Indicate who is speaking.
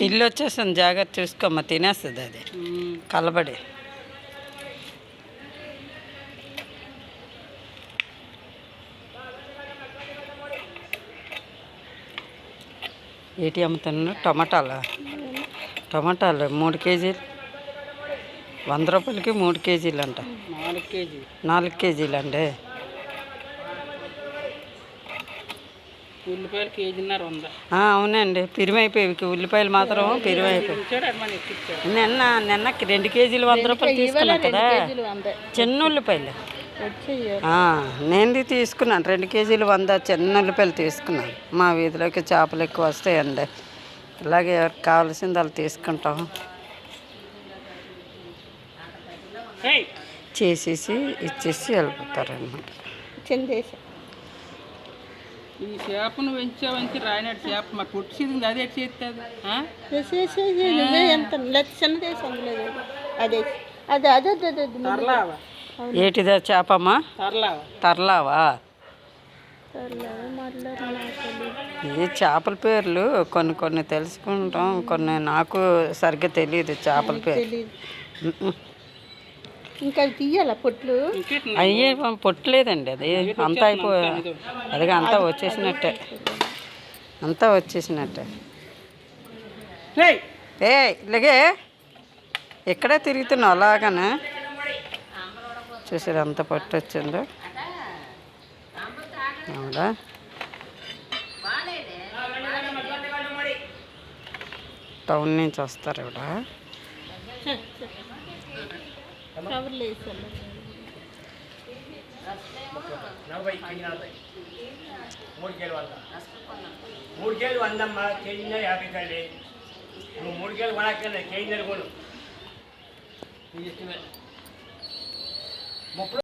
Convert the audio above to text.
Speaker 1: ఇల్లు వచ్చేసాను జాగ్రత్త చూసుకోమ్మ తినేస్తుంది అది. కలబడి. ఏటి అమ్ముతున్నా టమాటాలు. టమాటాలు మూడు కేజీలు. వంద రూపాయలకి మూడు కేజీలు అంట
Speaker 2: నాలుగు
Speaker 1: కేజీలు. అండి
Speaker 2: ఉల్లిపాయలు కేజీన్నర ఉందా
Speaker 1: అవునండి. పిరిమైపోయి ఉల్లిపాయలు మాత్రం పిరిమైపోయి నిన్న నిన్నకి రెండు కేజీలు వంద రూపాయలు తీసుకున్నా కదా. చిన్న ఉల్లిపాయలు. నేంది తీసుకున్నాను. రెండు కేజీలు వంద చిన్న ఉల్లిపాయలు తీసుకున్నాను. మా వీధిలోకి చేపలు ఎక్కువ వస్తాయండి. ఇలాగే ఎవరికి కావాల్సింది వాళ్ళు తీసుకుంటాం. చేసేసి ఇచ్చేసి వెళ్ళిపోతారనమాట
Speaker 2: ఈ చేపను పెంచావంచి రాయినాడు చేప మా పుట్టింది అది ఎట్లా చేస్తుంది
Speaker 3: నువ్వే ఎంత లక్షణ దేశం లేదు అదే అదే అదే అదే అదే
Speaker 2: తర్లావా?
Speaker 1: ఏటిదా చేపమ్మా?
Speaker 2: తర్లావా?
Speaker 1: తర్లావా? ఈ చేపల పేర్లు కొన్ని కొన్ని తెలుసుకుంటాం కొన్ని నాకు సరిగ్గా తెలియదు చేపల పేరు
Speaker 3: తెలియదు
Speaker 1: ఉమ్మ్.
Speaker 3: ఇంకా తీయాలా పొట్లు?
Speaker 1: అయ్యే పొట్టలేదండి అది. అంతా అయిపో అది అంతా వచ్చేసినట్టే. అంతా వచ్చేసినట్టే.
Speaker 2: ఏయ్!
Speaker 1: ఏ ఇలాగే ఇక్కడే తిరుగుతున్నావు అలాగనే? చూసారు ఎంత పట్టు వచ్చిందో? అవునా? టౌన్ నుంచి వస్తారు ఇవిడ.
Speaker 3: కవర్లు వేసాను
Speaker 4: మూడు కేజీలు వందమ్మా కేజీ యాభై కండి నువ్వు మూడు కేజీలు కేజీ కేజీన్నర కొను